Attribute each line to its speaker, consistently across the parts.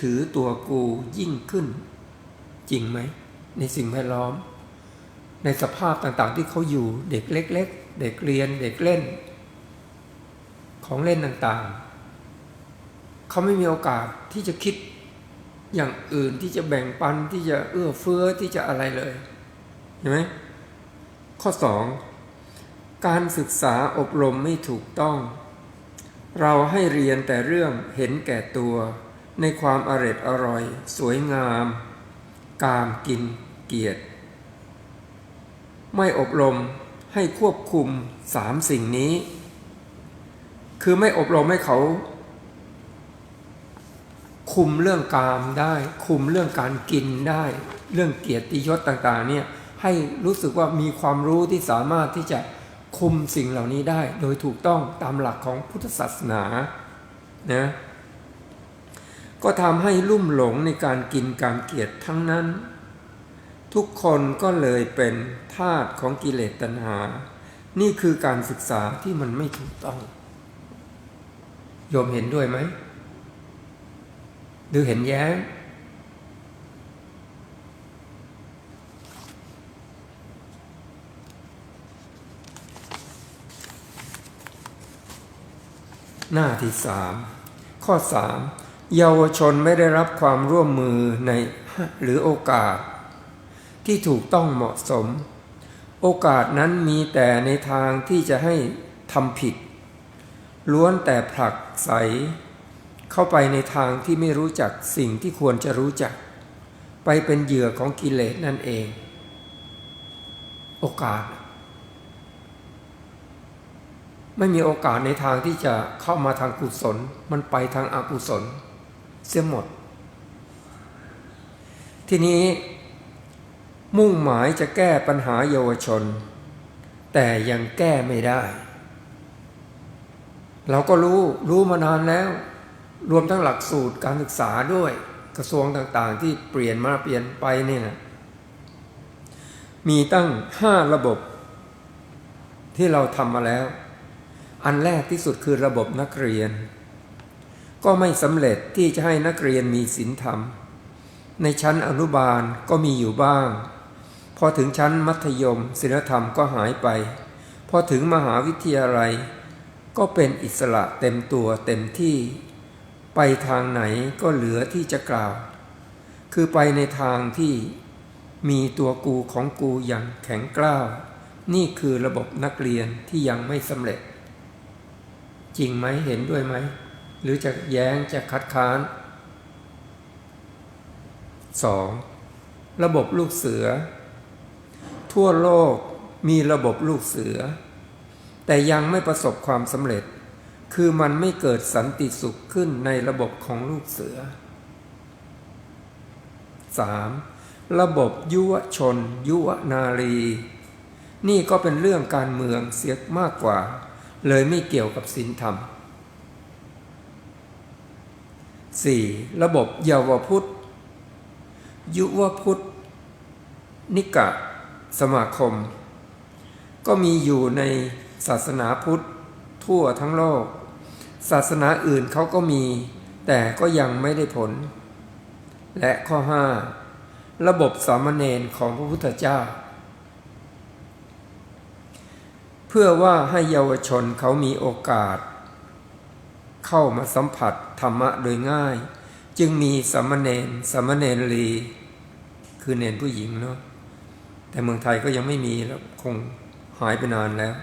Speaker 1: ถือตัวกูยิ่งขึ้น จริงไหม ในสิ่งแวดล้อม ในสภาพต่างๆที่เขาอยู่เด็กเล็ก ๆ เด็กเรียนเด็กเล่น ของเล่นต่างๆ เขาไม่มีโอกาสที่จะคิดอย่างอื่นที่จะแบ่งปันที่จะเอื้อเฟื้อที่จะอะไรเลยเห็นไหมข้อสองการศึกษาอบรมไม่ถูกต้อง เราให้เรียนแต่เรื่องเห็นแก่ตัว ในความอร็ดอร่อย สวยงาม กามกินเกียรติ ไม่อบรมให้ควบคุมสามสิ่งนี้ คือไม่อบรมให้เขา คุมเรื่องกามได้ คุมเรื่องการกินได้ เรื่องเกียรติยศต่างๆเนี่ยให้รู้สึกว่ามีความรู้ที่สามารถที่จะคุมสิ่งเหล่านี้ได้ โดยถูกต้องตามหลักของพุทธศาสนานะ ก็ทำให้ลุ่มหลงในการกินการเกียรติทั้งนั้น ทุกคนก็เลยเป็นทาสของกิเลสตัณหา นี่คือการศึกษาที่มันไม่ถูกต้องโยมเห็นด้วยไหมดูเห็นแย้งหน้าที่สามข้อสาม เยาวชนไม่ได้รับความร่วมมือในหรือโอกาส ที่ถูกต้องเหมาะสม โอกาสนั้นมีแต่ในทางที่จะให้ทำผิด ล้วนแต่ผลักใส เข้าไปในทางที่ไม่รู้จักสิ่งที่ควรจะรู้จัก ไปเป็นเหยื่อของกิเลสนั่นเอง โอกาส ไม่มีโอกาสในทางที่จะเข้ามาทางกุศล มันไปทางอกุศล เสียหมด ทีนี้มุ่งหมายจะแก้ปัญหาเยาวชน แต่ยังแก้ไม่ได้ เราก็รู้รู้มานานแล้ว รวมทั้งหลักสูตรการศึกษาด้วยกระทรวงต่างๆ ที่เปลี่ยนมาเปลี่ยนไปนี่ยมีตั้งห้าระบบ ที่เราทำมาแล้ว อันแรกที่สุดคือระบบนักเรียน ก็ไม่สำเร็จที่จะให้นักเรียนมีศีลธรรม ในชั้นอนุบาลก็มีอยู่บ้าง พอถึงชั้นมัธยมศีลธรรมก็หายไป พอถึงมหาวิทยาลัย ก็เป็นอิสระเต็มตัวเต็มที่ ไปทางไหนก็เหลือที่จะกล่าว คือไปในทางที่มีตัวกูของกูอย่างแข็งกล้าว นี่คือระบบนักเรียนที่ยังไม่สำเร็จ จริงไหมเห็นด้วยไหม หรือจะแย้งจะคัดค้าน 2. ระบบลูกเสือ ทั่วโลกมีระบบลูกเสือ แต่ยังไม่ประสบความสำเร็จ คือมันไม่เกิดสันติสุขขึ้นในระบบของลูกเสือ 3. ระบบยุวชน ยุวนารี นี่ก็เป็นเรื่องการเมืองเสียมากกว่า เลยไม่เกี่ยวกับศีลธรรม 4. ระบบเยาวพุทธ ยุวพุทธ นิกะ สมาคม ก็มีอยู่ในศาสนาพุทธ ทั่วทั้งโลก ศาสนาอื่นเขาก็มี แต่ก็ยังไม่ได้ผล และข้อ 5 ระบบสามเณรของพระพุทธเจ้า เพื่อว่าให้เยาวชนเขามีโอกาส เข้ามาสัมผัสธรรมะโดยง่าย จึงมีสามเณรสามเณรี คือเนรผู้หญิงเนาะแต่เมืองไทยก็ยังไม่มีแล้วคงหายไปนานแล้ว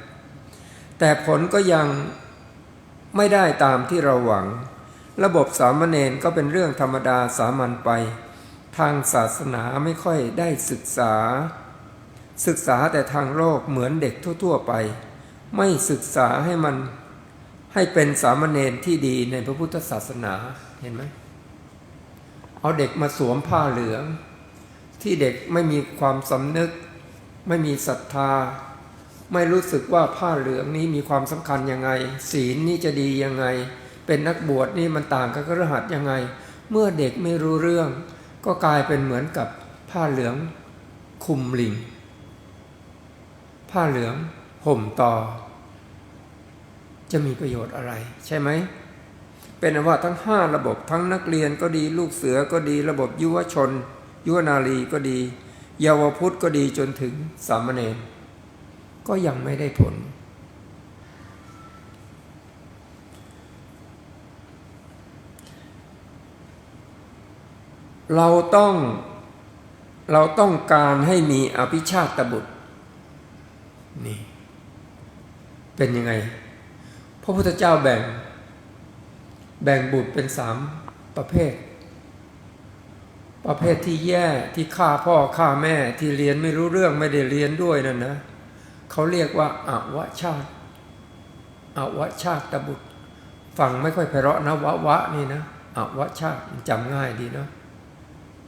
Speaker 1: แต่ผลก็ยังไม่ได้ตามที่เราหวัง ระบบสามเณรก็เป็นเรื่องธรรมดาสามัญไป ทางศาสนาไม่ค่อยได้ศึกษา ศึกษาแต่ทางโลกเหมือนเด็กทั่ว ๆ ไป ไม่ศึกษาให้มัน ให้เป็นสามเณรที่ดีในพระพุทธศาสนาเห็นไหมเอาเด็กมาสวมผ้าเหลือง ที่เด็กไม่มีความสำนึก ไม่มีศรัทธา ไม่รู้สึกว่าผ้าเหลืองนี้มีความสำคัญยังไง ศีลนี่จะดียังไง เป็นนักบวชนี่มันต่างกับกระหัสยังไง เมื่อเด็กไม่รู้เรื่อง ก็กลายเป็นเหมือนกับผ้าเหลืองคุมลิงผ้าเหลืองห่มต่อ จะมีประโยชน์อะไร ใช่ไหม เป็นว่าทั้งห้าระบบทั้งนักเรียนก็ดี ลูกเสือก็ดีระบบยุวชน ยุวนารีก็ดี เยาวพุทธก็ดีจนถึงสามเณรก็ยังไม่ได้ผล เราต้องเราต้องการให้มีอภิชาตบุตร นี่ เป็นยังไง พระพุทธเจ้าแบ่ง แบ่งบุตรเป็นสามประเภท ประเภทที่แย่ที่ฆ่าพ่อฆ่าแม่ที่เรียนไม่รู้เรื่องไม่ได้เรียนด้วยนั่นนะเขาเรียกว่าอาวชาติอาวชาติบุตรฟังไม่ค่อยไพเราะนะวะวะนี่นะอาวชาติจำง่ายดีเนาะ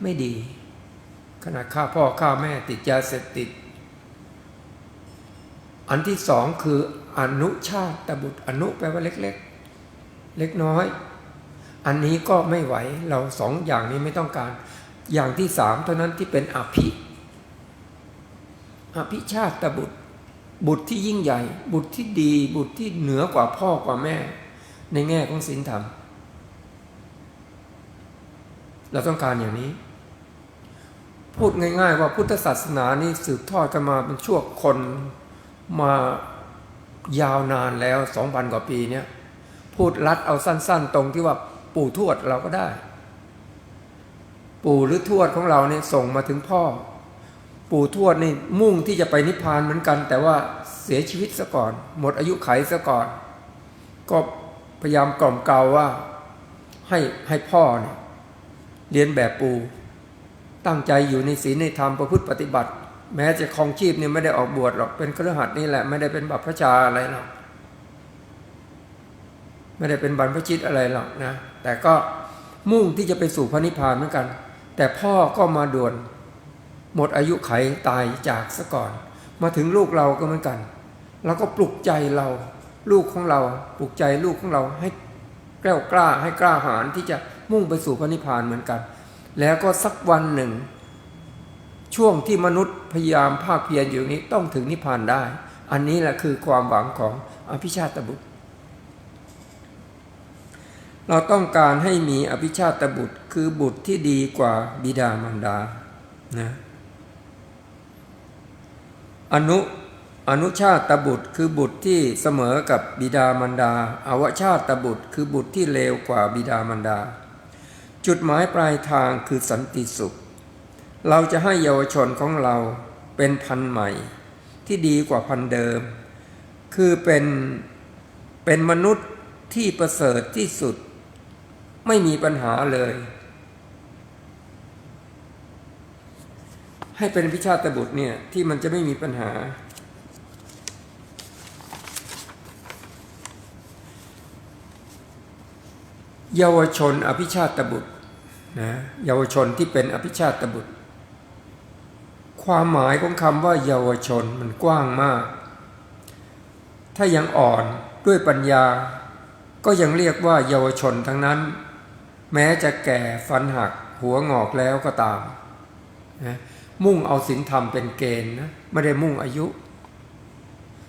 Speaker 1: ไม่ดีขนาดฆ่าพ่อฆ่าแม่ติดยาเสพติด อันที่สองคืออนุชาตบุตรอนุแปลว่าเล็กๆเล็กน้อย อันนี้ก็ไม่ไหวเราสองอย่างนี้ไม่ต้องการ อย่างที่สามเท่านั้นที่เป็นอภิอภิชาตบุตร บุตรที่ยิ่งใหญ่ บุตรที่ดี บุตรที่เหนือกว่าพ่อกว่าแม่ ในแง่ของศีลธรรม เราต้องการอย่างนี้ พูดง่าย ๆ ว่าพุทธศาสนานี่สืบทอดกันมาเป็นช่วงคน มายาวนานแล้วสองพันกว่าปีเนี่ยพูดรัดเอาสั้น ๆ ตรงที่ว่าปู่ทวดเราก็ได้ ปู่หรือทวดของเราเนี่ยส่งมาถึงพ่อ ปู่ทวดนี่มุ่งที่จะไปนิพพานเหมือนกัน แต่ว่าเสียชีวิตซะก่อน หมดอายุไขซะก่อน ก็พยายามกล่อมเกลาว่าให้ให้พ่อเนี่ยเรียนแบบปู่ตั้งใจอยู่ในศีลในธรรมประพฤติปฏิบัติ แม้จะคองชีพเนี่ยไม่ได้ออกบวชหรอกเป็นเครือขัดนี่แหละ ไม่ได้เป็นบัพพชาอะไรหรอกไม่ได้เป็นบรรพชิตอะไรหรอกนะ แต่ก็มุ่งที่จะไปสู่พระนิพพานเหมือนกัน แต่พ่อก็มาด่วน หมดอายุไขตายจากซะก่อน มาถึงลูกเราก็เหมือนกันเราก็ปลุกใจเรา ลูกของเราปลุกใจลูกของเราให้แกล้วกล้าให้กล้าหาญที่จะมุ่งไปสู่พระนิพพานเหมือนกัน แล้วก็สักวันหนึ่ง ช่วงที่มนุษย์พยายามภาคเพียรอยู่นี้ต้องถึงนิพพานได้ อันนี้แหละคือความหวังของอภิชาตบุตร เราต้องการให้มีอภิชาตบุตรคือบุตรที่ดีกว่าบิดามารดานะอนุอนุชาตบุตรคือบุตรที่เสมอกับบิดามารดา อวชาตบุตรคือบุตรที่เลวกว่าบิดามารดา จุดหมายปลายทางคือสันติสุข เราจะให้เยาวชนของเราเป็นพันธุ์ใหม่ ที่ดีกว่าพันธุ์เดิม คือเป็นเป็นมนุษย์ที่ประเสริฐที่สุด ไม่มีปัญหาเลย ให้เป็นพิชาตบุตรเนี่ย ที่มันจะไม่มีปัญหา เยาวชนอภิชาตบุตรนะเยาวชนที่เป็นอภิชาตบุตร ความหมายของคำว่าเยาวชนมันกว้างมาก ถ้ายังอ่อนด้วยปัญญา ก็ยังเรียกว่าเยาวชนทั้งนั้น แม้จะแก่ฟันหักหัวงอกแล้วก็ตามนะมุ่งเอาศีลธรรมเป็นเกณฑ์นะไม่ได้มุ่งอายุ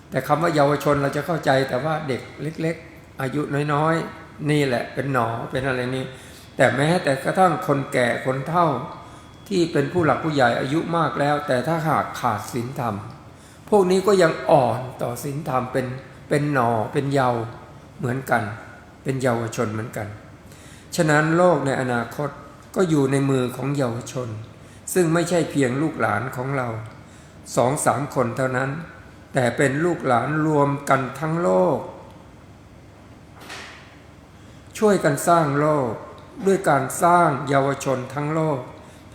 Speaker 1: แต่คำว่าเยาวชนเราจะเข้าใจแต่ว่าเด็กเล็ก ๆ อายุน้อยๆ นี่แหละเป็นหนอเป็นอะไรนี่แต่แม้แต่กระทั่งคนแก่คนเฒ่า ที่เป็นผู้หลักผู้ใหญ่อายุมากแล้ว แต่ถ้าหากขาดศีลธรรม พวกนี้ก็ยังอ่อนต่อศีลธรรมเป็นเป็นหนอเป็นเยาว์เหมือนกัน เป็นเยาวชนเหมือนกัน ฉะนั้นโลกในอนาคตก็อยู่ในมือของเยาวชน ซึ่งไม่ใช่เพียงลูกหลานของเราสองสามคนเท่านั้น แต่เป็นลูกหลานรวมกันทั้งโลก ช่วยกันสร้างโลกด้วยการสร้างเยาวชนทั้งโลก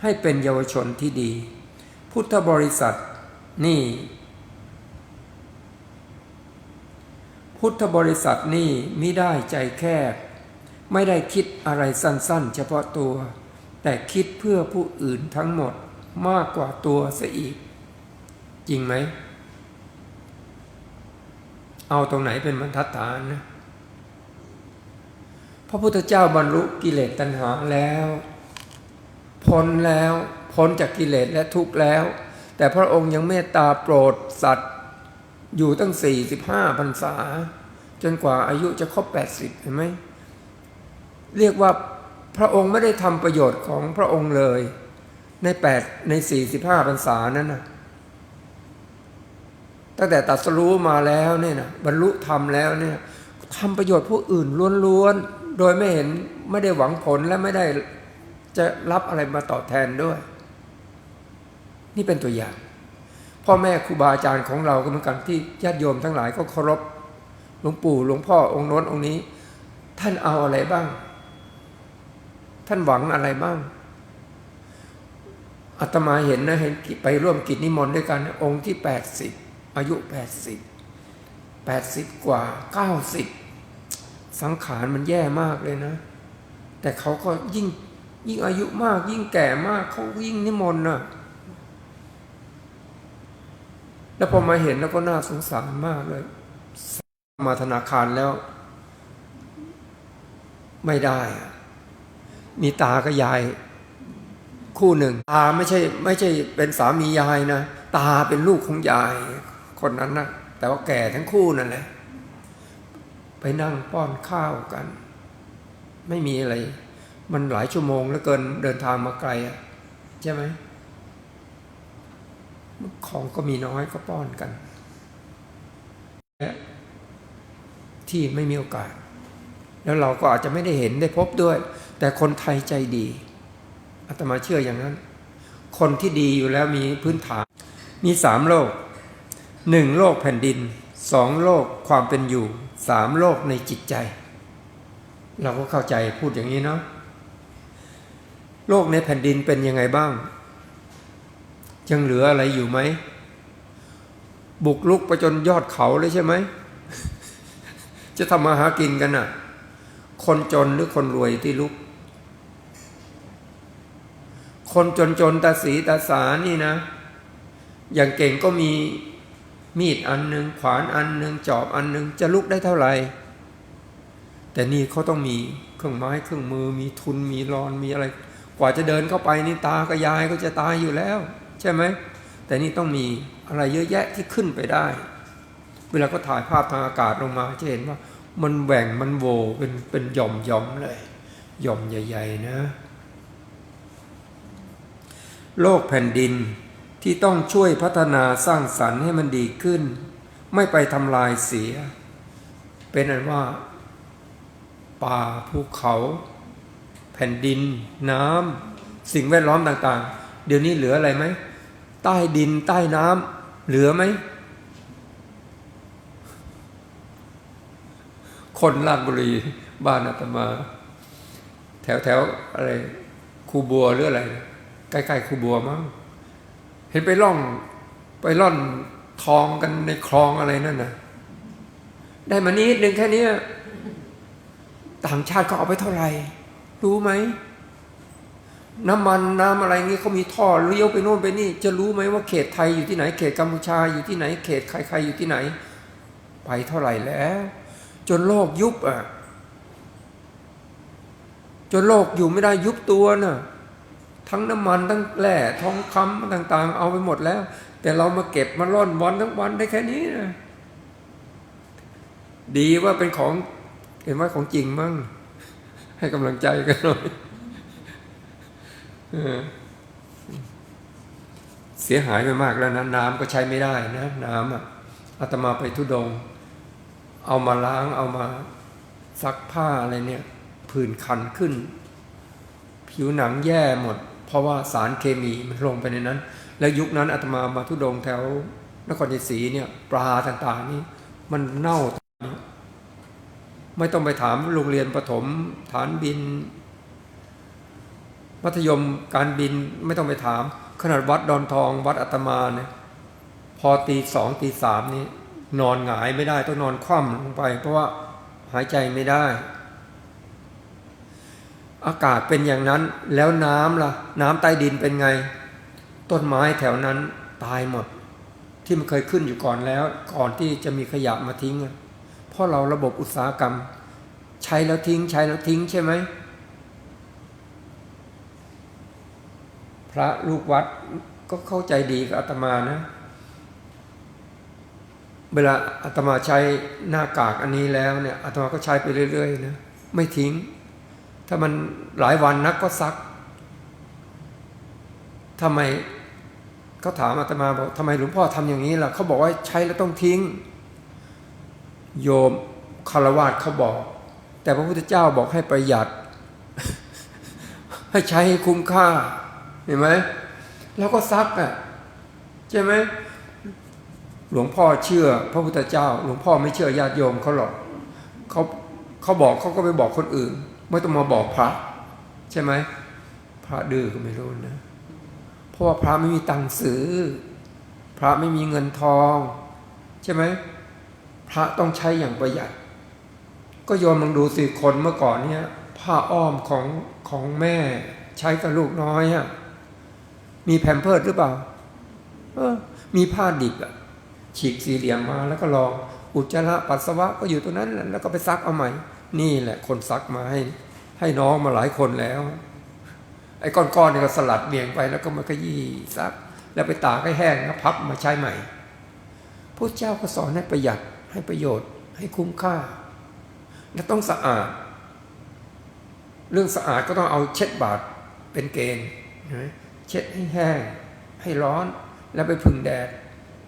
Speaker 1: ให้เป็นเยาวชนที่ดี พุทธบริษัทนี่ พุทธบริษัทนี่มิได้ใจแคบ ไม่ได้คิดอะไรสั้นๆ เฉพาะตัว แต่คิดเพื่อผู้อื่นทั้งหมดมากกว่าตัวเสียอีก จริงไหม เอาตรงไหนเป็นบรรทัดฐานนะพระพุทธเจ้าบรรลุกิเลสตัณหาแล้ว พ้นแล้ว พ้นจากกิเลสและทุกข์แล้ว แต่พระองค์ยังเมตตาโปรดสัตว์ อยู่ตั้งสี่สิบห้าพรรษา จนกว่าอายุจะครบแปดสิบเห็นไหมเรียกว่าพระองค์ไม่ได้ทำประโยชน์ของพระองค์เลย ในแปดในสี่สิบห้าพรรษานั้นนะตั้งแต่ตรัสรู้มาแล้วเนี่ยนะบรรลุธรรมแล้วเนี่ยทำประโยชน์ผู้อื่นล้วนๆ โดยไม่เห็นไม่ได้หวังผลและไม่ได้ จะรับอะไรมาตอบแทนด้วย นี่เป็นตัวอย่าง พ่อแม่ครูบาอาจารย์ของเราก็เหมือนกันที่ญาติโยมทั้งหลายก็เคารพหลวงปู่หลวงพ่อองค์โน้นองค์นี้ ท่านเอาอะไรบ้าง ท่านหวังอะไรบ้างอาตมาเห็นนะเห็นไปร่วมกิจนิมนต์ด้วยกัน องค์ที่แปดสิบอายุแปดสิบแปดสิบกว่าเก้าสิบสังขารมันแย่มากเลยนะ แต่เขาก็ยิ่ง ยิ่งอายุมาก ยิ่งแก่มากเขายิ่งนิมนต์นะแล้วพอมาเห็นแล้วก็น่าสงสารมากเลย มาธนาคารแล้ว ไม่ได้ มีตากับยายคู่หนึ่ง ตาไม่ใช่ไม่ใช่เป็นสามียายนะ ตาเป็นลูกของยายคนนั้นนะแต่ว่าแก่ทั้งคู่นั่นแหละ ไปนั่งป้อนข้าวกัน ไม่มีอะไร มันหลายชั่วโมงแล้วเกินเดินทางมาไกลอะใช่ไหมของก็มีน้อยก็ป้อนกันและที่ไม่มีโอกาส แล้วเราก็อาจจะไม่ได้เห็นได้พบด้วย แต่คนไทยใจดีอาตมาเชื่ออย่างนั้น คนที่ดีอยู่แล้วมีพื้นฐาน มีสามโลกหนึ่งโลกแผ่นดินสองโลกความเป็นอยู่สามโลกในจิตใจ เราก็เข้าใจพูดอย่างนี้เนาะ โลกในแผ่นดินเป็นยังไงบ้าง ยังเหลืออะไรอยู่ไหม บุกลุกไปจนยอดเขาเลยใช่ไหม จะทำมาหากินกันน่ะ คนจนหรือคนรวยที่ลุก คนจนจนตาสีตาสานี่นะ อย่างเก่งก็มีมีดอันหนึ่งขวานอันหนึ่งจอบอันหนึ่งจะลุกได้เท่าไหร่ แต่นี่เขาต้องมีเครื่องไม้เครื่องมือมีทุนมีรอนมีอะไร กว่าจะเดินเข้าไปนี่ตากับยายก็จะตายอยู่แล้ว ใช่ไหม แต่นี่ต้องมีอะไรเยอะแยะที่ขึ้นไปได้ เวลาก็ถ่ายภาพทางอากาศลงมาจะเห็นว่ามันแหว่งมันโวเป็นเป็นหย่อมหย่อมเลยหย่อมใหญ่ ๆ นะ โลกแผ่นดินที่ต้องช่วยพัฒนาสร้างสรรค์ให้มันดีขึ้น ไม่ไปทำลายเสีย เป็นอันว่า ป่าภูเขา แผ่นดิน น้ำสิ่งแวดล้อมต่างๆ เดี๋ยวนี้เหลืออะไรไหมใต้ดินใต้น้ำเหลือไหมคนลาดบุรีบ้านอาตมา แถวแถวๆอะไรคูบัวหรืออะไร ใกล้ๆคูบัวมั้งเห็นไปล่องไปล่อนทองกันในคลองอะไรนั่นนะได้มานิดนึงแค่นี้ ต่างชาติเขาเอาไปเท่าไหร่ รู้ไหม น้ำมันน้ำอะไรเงี้ยเขามีท่อเลี้ยวไปโน่นไปนี่ จะรู้ไหมว่าเขตไทยอยู่ที่ไหน เขตกัมพูชาอยู่ที่ไหน เขตใครๆอยู่ที่ไหน ไปเท่าไหร่แล้ว จนโลกยุบอะ จนโลกอยู่ไม่ได้ยุบตัวน่ะ ทั้งน้ำมันทั้งแร่ทองคำต่าง ๆ เอาไปหมดแล้ว แต่เรามาเก็บมาล่อนวันทั้งวันได้แค่นี้นะดีว่าเป็นของเห็นว่าของจริงมั่ง ให้กำลังใจกันหน่อยเสียหายไปมากแล้วนะน้ำก็ใช้ไม่ได้นะน้ำอะอาตมาไปทุดง เอามาล้างเอามาซักผ้าอะไรเนี่ยผื่นคันขึ้น ผิวหนังแย่หมด เพราะว่าสารเคมีมันลงไปในนั้น แล้วยุคนั้นอาตมามาทุดงแถวนครศรีเนี่ย ปลาต่างๆนี่มันเน่า ไม่ต้องไปถามโรงเรียนประถมฐานบิน มัธยมการบินไม่ต้องไปถาม ขนาดวัดดอนทอง วัดอาตมาเนี่ยพอตีสองตีสามนี่นอนหงายไม่ได้ต้องนอนคว่ำลงไป เพราะว่าหายใจไม่ได้ อากาศเป็นอย่างนั้นแล้วน้ำล่ะ น้ำใต้ดินเป็นไง ต้นไม้แถวนั้นตายหมด ที่มันเคยขึ้นอยู่ก่อนแล้ว ก่อนที่จะมีขยะมาทิ้งอะ เพราะเราระบบอุตสาหกรรม ใช้แล้วทิ้ง ใช้แล้วทิ้งใช่ไหม พระลูกวัดก็เข้าใจดีกับอาตมานะ เวลาอาตมาใช้หน้ากากอันนี้แล้วเนี่ยอาตมาก็ใช้ไปเรื่อยๆนะไม่ทิ้ง ถ้ามันหลายวันนักก็ซักทำไมเขาถามอาตมาบอกทำไมหลวงพ่อทำอย่างนี้ล่ะเขาบอกว่าใช้แล้วต้องทิ้ง โยมคารวาสเขาบอก แต่พระพุทธเจ้าบอกให้ประหยัด ให้ใช้ให้คุ้มค่า เห็นไหมแล้วก็ซักอะใช่ไหมหลวงพ่อเชื่อพระพุทธเจ้า หลวงพ่อไม่เชื่อญาติโยมเขาหรอกเขาเขาบอกเขาก็ไปบอกคนอื่น ไม่ต้องมาบอกพระ ใช่ไหมพระดื้อก็ไม่รู้นะเพราะว่าพระไม่มีตังค์ซื้อ พระไม่มีเงินทอง ใช่ไหม พระต้องใช้อย่างประหยัด ก็โยมลองดูสิคนเมื่อก่อนเนี่ย ผ้าอ้อมของของแม่ใช้กับลูกน้อยอะมีแพมเพิร์ดหรือเปล่า เออ มีผ้าดิบอะฉีกสี่เหลี่ยมมาแล้วก็ลอง อุจจาระปัสสาวะก็อยู่ตรงนั้นและแล้วก็ไปซักเอาใหม่ นี่แหละคนซักมาให้ ให้น้องมาหลายคนแล้ว ไอ้ก้อนๆเนี่ยก็สลัดเบี่ยงไปแล้วก็มาขยี้ซัก แล้วไปตากให้แห้งแล้วพับมาใช้ใหม่พระเจ้าก็สอนให้ประหยัด ให้ประโยชน์ให้คุ้มค่า และต้องสะอาด เรื่องสะอาดก็ต้องเอาเช็ดบาดเป็นเกณฑ์เช็ดให้แห้ง ให้ร้อนแล้วไปพึ่งแดด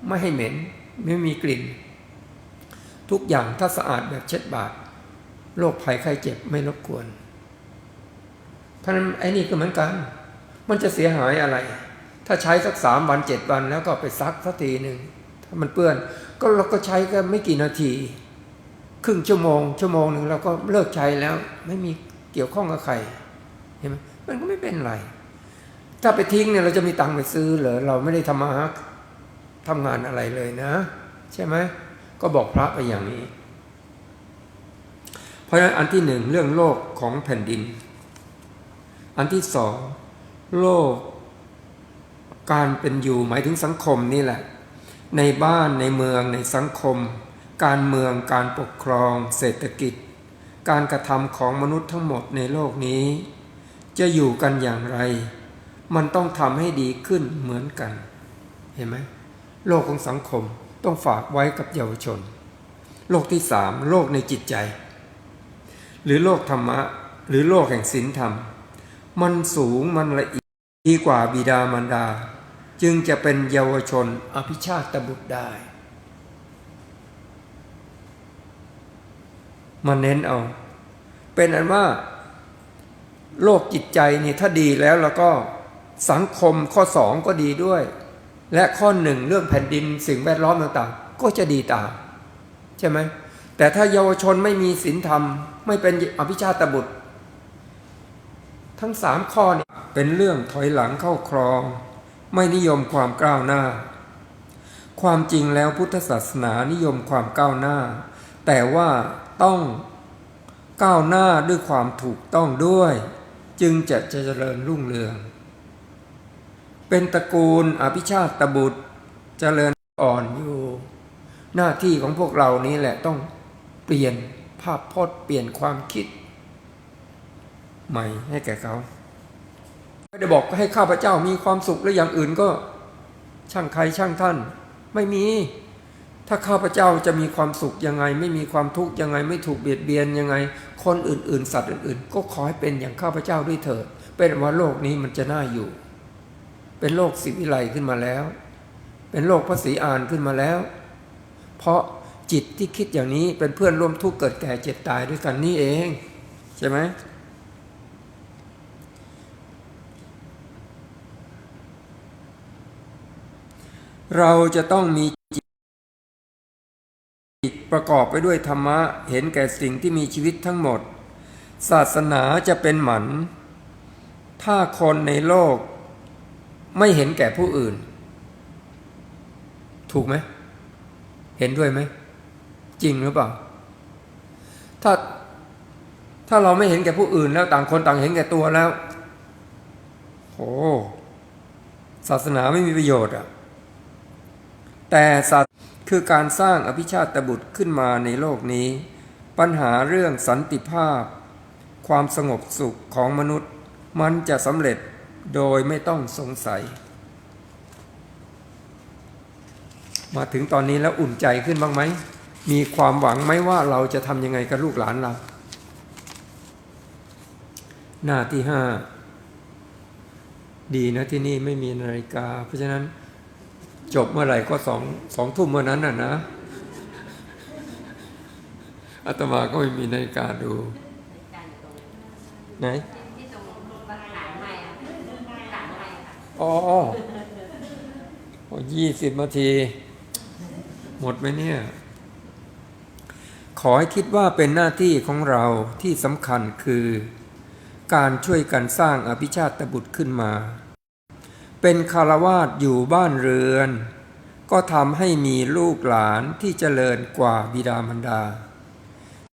Speaker 1: ไม่ให้เหม็น ไม่มีกลิ่น ทุกอย่างถ้าสะอาดแบบเช็ดบาดโรคภัยไข้เจ็บไม่รบกวนเพราะนั้นไอ้นี่ก็เหมือนกัน มันจะเสียหายอะไร ถ้าใช้สักสามวันเจ็ดวันแล้วก็ไปซักสักทีหนึ่งถ้ามันเปื้อน ก็เราก็ใช้ก็ไม่กี่นาที ครึ่งชั่วโมง ชั่วโมงหนึ่งเราก็เลิกใช้แล้ว ไม่มีเกี่ยวข้องกับใครเห็นไหมมันก็ไม่เป็นไร ถ้าไปทิ้งเนี่ยเราจะมีตังค์ไปซื้อเหรอเราไม่ได้ทำมาหาทำงานอะไรเลยนะ ใช่ไหมก็บอกพระไปอย่างนี้ เพราะฉะนั้นอันที่หนึ่งเรื่องโลกของแผ่นดิน อันที่สองโลกการเป็นอยู่หมายถึงสังคมนี่แหละ ในบ้านในเมืองในสังคม การเมืองการปกครอง เศรษฐกิจ การกระทำของมนุษย์ทั้งหมดในโลกนี้ จะอยู่กันอย่างไร มันต้องทำให้ดีขึ้นเหมือนกัน เห็นไหมโลกของสังคมต้องฝากไว้กับเยาวชน โลกที่สามโลกในจิตใจ หรือโลกธรรมะ หรือโลกแห่งศีลธรรม มันสูงมันละเอียดดีกว่าบิดามารดา จึงจะเป็นเยาวชนอภิชาติบุตรได้ มาเน้นเอา เป็นอันว่า โลกจิตใจนี่ถ้าดีแล้วแล้วก็สังคมข้อสองก็ดีด้วย และข้อหนึ่งเรื่องแผ่นดินสิ่งแวดล้อมต่างๆ ก็จะดีตามใช่ไหมแต่ถ้าเยาวชนไม่มีศีลธรรม ไม่เป็นอภิชาตบุตร ทั้งสามข้อนี้เป็นเรื่องถอยหลังเข้าครอง ไม่นิยมความก้าวหน้า ความจริงแล้วพุทธศาสนานิยมความก้าวหน้า แต่ว่าต้องก้าวหน้าด้วยความถูกต้องด้วย จึงจะเจริญรุ่งเรือง เป็นตระกูลอภิชาตบุตรเจริญอ่อนอยู่ หน้าที่ของพวกเรานี้แหละต้องเปลี่ยนภาพพจน์เปลี่ยนความคิด ใหม่ให้แก่เขา ไม่ได้บอกให้ข้าพเจ้ามีความสุขและอย่างอื่นก็ ช่างใครช่างท่าน ไม่มี ถ้าข้าพเจ้าจะมีความสุขยังไง ไม่มีความทุกข์ยังไง ไม่ถูกเบียดเบียนยังไง คนอื่น ๆ สัตว์อื่น ๆ ก็ขอให้เป็นอย่างข้าพเจ้าด้วยเถิดเป็นว่าโลกนี้มันจะน่าอยู่ เป็นโลกสิวิไลขึ้นมาแล้ว เป็นโลกพระศรีอานขึ้นมาแล้ว เพราะจิตที่คิดอย่างนี้เป็นเพื่อนร่วมทุกข์เกิดแก่เจ็บตายด้วยกันนี่เอง ใช่ไหม เราจะต้องมีจิตประกอบไปด้วยธรรมะ เห็นแก่สิ่งที่มีชีวิตทั้งหมด ศาสนาจะเป็นหมัน ถ้าคนในโลก ไม่เห็นแก่ผู้อื่น ถูกไหม เห็นด้วยไหม จริงหรือเปล่า ถ้าถ้าเราไม่เห็นแก่ผู้อื่นแล้วต่างคนต่างเห็นแก่ตัวแล้วโอ้ศาสนาไม่มีประโยชน์อะ แต่สัตว์คือการสร้างอภิชาตบุตรขึ้นมาในโลกนี้ ปัญหาเรื่องสันติภาพ ความสงบสุขของมนุษย์ มันจะสำเร็จโดยไม่ต้องสงสัย มาถึงตอนนี้แล้วอุ่นใจขึ้นบ้างไหม มีความหวังไหมว่าเราจะทำยังไงกับลูกหลานเรา หน้าที่ห้าดีนะที่นี่ไม่มีนาฬิกา เพราะฉะนั้น จบเมื่อไหร่ก็สองสองทุ่มเมื่อนั้นน่ะนะอาตมาก็ไม่มีนาฬิกาดู
Speaker 2: การอยู่ตรงนั้น
Speaker 1: ไหน
Speaker 2: ที่ตรงบ้านหลังใหม่อะหลังใหม่ค่ะ
Speaker 1: อ๋อยี่สิบนาที หมดไหมเนี่ย ขอให้คิดว่าเป็นหน้าที่ของเราที่สำคัญคือ การช่วยกันสร้างอภิชาติบุตรขึ้นมา เป็นคารวาสอยู่บ้านเรือน ก็ทำให้มีลูกหลานที่เจริญกว่าบิดามารดา